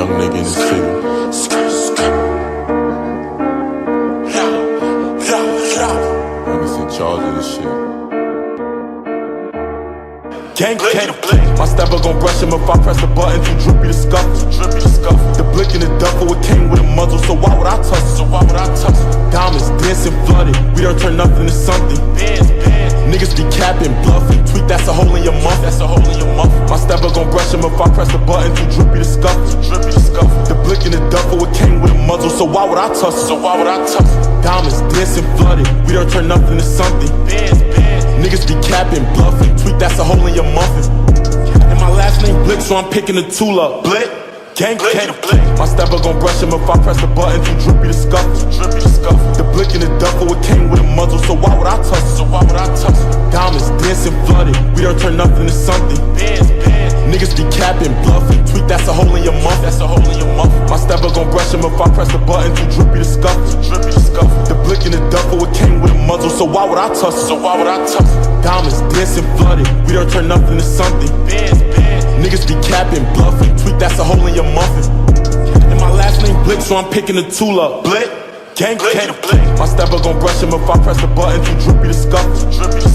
young nigga in the city. Niggas in charge of this shit. Gang, gang, my stepper gon' brush him if I press the button too drippy to scuff. Drippy to scuff. The blick in the duffel it came with a muzzle, so why would I touch it? So why would I touch it? Diamonds dancing flooded, we don't turn nothing to something. Bands, bands. Niggas be capping, bluffing, tweet that's a hole in your muff. That's a hole in your muff. My stepper gon' brush him if I press the button too drippy to scuff. Drippy to scuff. The blick in the duffel oh, it came with a muzzle, so why would I it? So why would I it? Diamonds dancing flooded, we don't turn nothing to something. Bands, bands. Niggas be capping, bluffing, tweet that's a hole in your muffin. And my last name Blick, so I'm picking the tool up. Blick, gang, gang, Blick. My stepper gon' brush him if I press the button too drippy to scuff. Drippy to scuff. The blick in the duffel oh, it came with a muzzle, so why would I it? So why would I touch Diamonds dancing flooded, we don't turn nothing to something. Bands, bands. Niggas be capping, bluffing, tweet that's a hole in your muff. That's a hole in your muff. My stepper gon' brush him if I press the button too drippy to scuff. Drippy to scuff. The blick in the duffel it came with a muzzle, so why would I touch it? So why would I it? Diamonds dancing flooded, we don't turn nothing to something. Bands, bands. Niggas be capping, bluffing, tweet that's a hole in your muffin. And my last name Blick, so I'm picking the tool up. Blick, gang, gang, Blick. My stepper gon' brush him if I press the button too drippy to scuff. Drippy to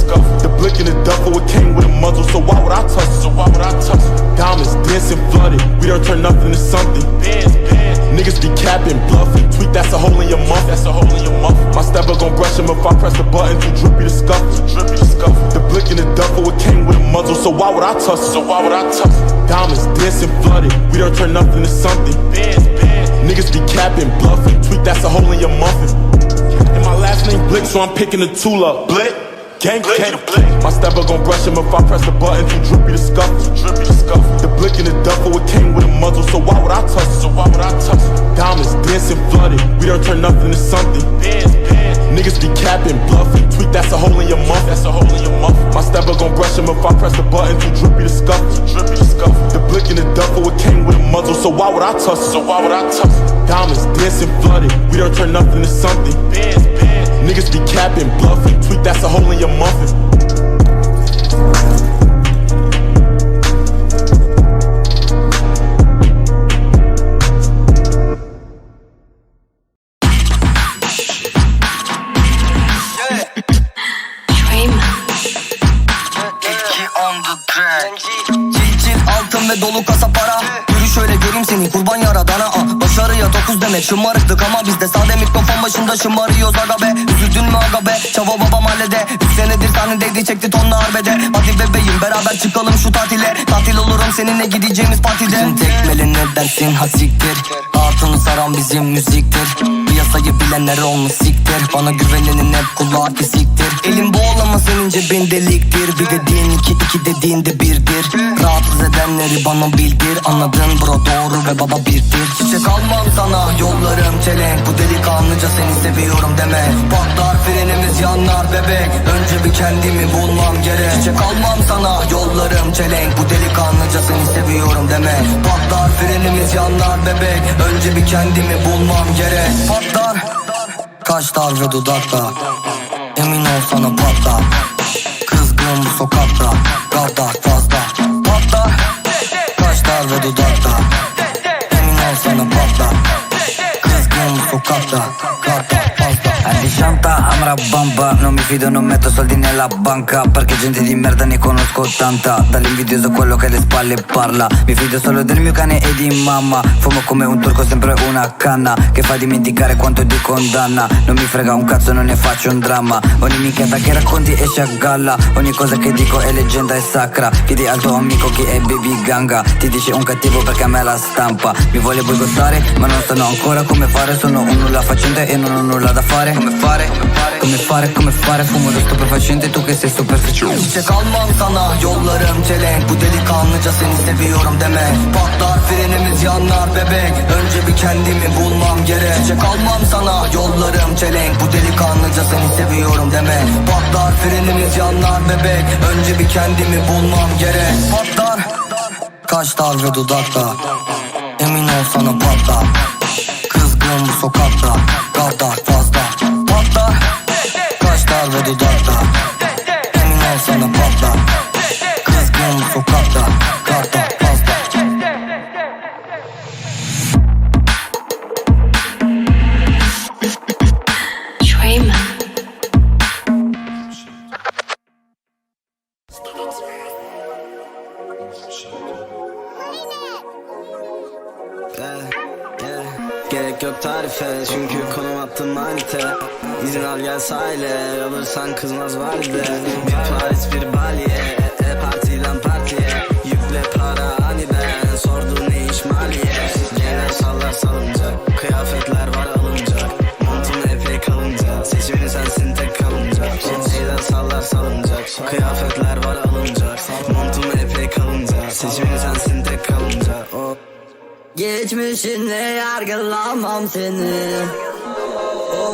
Drippy to scuff. The blick in the duffel it came with a muzzle, so why would I it? So why would I it? Diamonds dancing flooded, we don't turn nothing to something. Bands, bands. Niggas be capping, bluffing, tweet that's a hole in your muffin. And my last name Blick, so I'm picking the tool up. Blick, gang, gang, Blick. My stepper gon' brush him if I press the button too drippy to scuff. Drippy to scuff. The blick in the duffel it came with a muzzle, so why would I it? So why would I it? Diamonds dancing flooded, we don't turn nothing to something. Bands. Niggas be capping, bluffing, tweet that's a hole in your muff. That's a hole in your muff. My stepper gon' brush him if I press the button too drippy to scuff. Too Drippy to scuff. The blick in the duffel it came with a muzzle, so why would I it? So why would I it? Diamonds dancing flooded, we don't turn nothing to something. Niggas be capping, bluffing, tweet that's a hole in your muffin. Altın ve dolu kasa para. Yürü şöyle göreyim seni kurban yaradana ah. Başarıya dokuz demek şımarıklık ama bizde sade mikrofon başında şımarıyoruz aga be. Üzüldün mü aga be? Çava babam hallede Üç senedir sahnedeydi çekti tonla harbede Hadi bebeğim beraber çıkalım şu tatile. Tatil olurum seninle gideceğimiz partide. Bizim tekmeli ne dersin? Ha siktir. Hatunu saran bizim müziktir Piyasayı bilenler olmuş siktir. Bana güvenenin hep kulağı kesiktir. Elim boğulama senin cebin deliktir. Bir dediğin iki iki dediğin de birdir. Rahatsız edenleri bana bildir. Anladın bro doğru ve baba birdir. Çiçek almam sana yollarım çelenk. Bu delikanlıca seni seviyorum deme. Patlar frenimiz yanar bebek. Önce bir kendimi bulmam gerek. Çiçek almam sana yollarım çelenk. Bu delikanlıca seni seviyorum deme. Patlar frenimiz yanar bebek. Önce bir kendimi bulmam gerek Patlar. Kaşlar ve dudakta Emin ol sana patlar. Kızgın bu sokakta Gaddar fazla Patlar. Kaşlar ve dudakta Emin ol sana patlar. Kızgın bu sokakta Bamba Non mi fido, non metto soldi nella banca. Perché gente di merda ne conosco tanta. Dall'invidioso quello che alle spalle parla. Mi fido solo del mio cane e di mamma. Fumo come un turco, sempre una canna. Che fa dimenticare quanto di condanna. Non mi frega un cazzo, non ne faccio un dramma. Ogni minchiata che racconti esce a galla Ogni cosa che dico è leggenda e sacra. Chiedi al tuo amico chi è baby ganga. Ti dice un cattivo perché a me la stampa. Mi vuole boicottare ma non sanno ancora come fare. Sono un nulla facente e non ho nulla da fare. Come fare, come fare, come fare Fumo lo stupefacente tu che sei superficiale Çiçek almam sana yollarım çelenk. Bu delikanlıca seni seviyorum deme. Patlar frenimiz yanar bebek. Önce bir kendimi bulmam gerek. Çiçek almam sana yollarım çelenk. Bu delikanlıca seni seviyorum deme. Patlar frenimiz yanar bebek. Önce bir kendimi bulmam gerek. Patlar. Kaşlar ve dudakta? Emin ol sana patlar. Kızgın bu sokakta. Gaddar fazla. Patlar the dark. Tarife çünkü konum attım manite. İzin al gel sahile alırsan kızmaz valide. Bir Paris bir Bali'ye e, e, partiden partiye Geçmişinle yargılamam seni. Oo,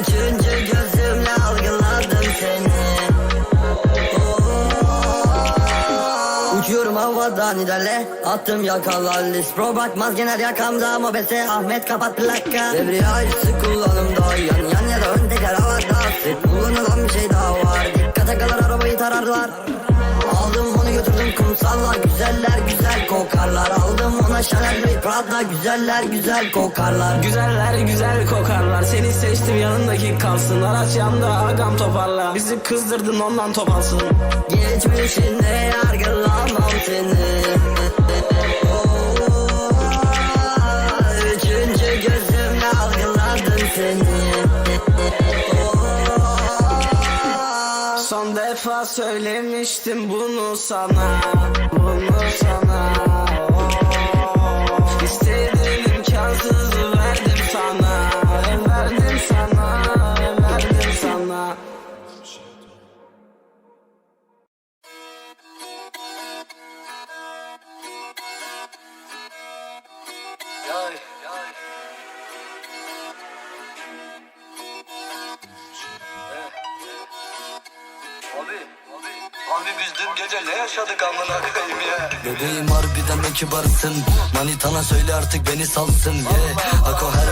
Üçüncü gözümle algıladım seni. Oo, Uçuyorum havadan ilerle. Attım yakalar list Pro bakmaz. Genel yakamda Mobese. Ahmet kapat plaka. Debriyajsı kullanımda ya götürdüm kumsalla Güzeller güzel kokarlar. Aldım ona Chanel ve Prada Güzeller güzel kokarlar. Güzeller güzel kokarlar. Seni seçtim yanındaki kalsın. Araç yanda agam toparla Bizi kızdırdın ondan topalsın Geçmişinle yargılamam seni defa söylemiştim bunu sana Bunu sana oh. İstediğin imkansızı abi biz dün gece ne yaşadık amına koyayım ya? Bebeğim harbiden ne kibarsın Manitana söyle artık beni salsın yeah. Ako her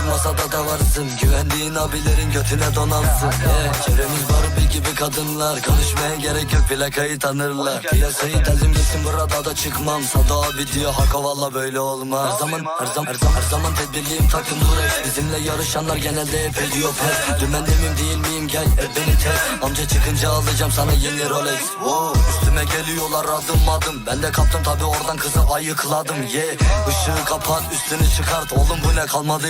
varsın. Güvendiğin abilerin götüne donansın. Yeah. Çevremiz Barbie gibi kadınlar. Konuşmaya gerek yok plakayı tanırlar. Piyasayı deldim gitsin burada da çıkmam. Sada abi diyor Hako valla böyle olmaz. Her zaman her zaman her zaman, her zaman tedbirliyim takım Durex Bizimle yarışanlar genelde hep ediyor pes. Dümende miyim değil miyim? Gel hep beni test Amca çıkınca alacağım sana yeni Rolex. Wow. Üstüme geliyorlar adım adım. Ben de kaptım tabi oradan kızı ayıkladım. Yeah. Işığı kapat üstünü çıkart. Oğlum bu ne kalmadı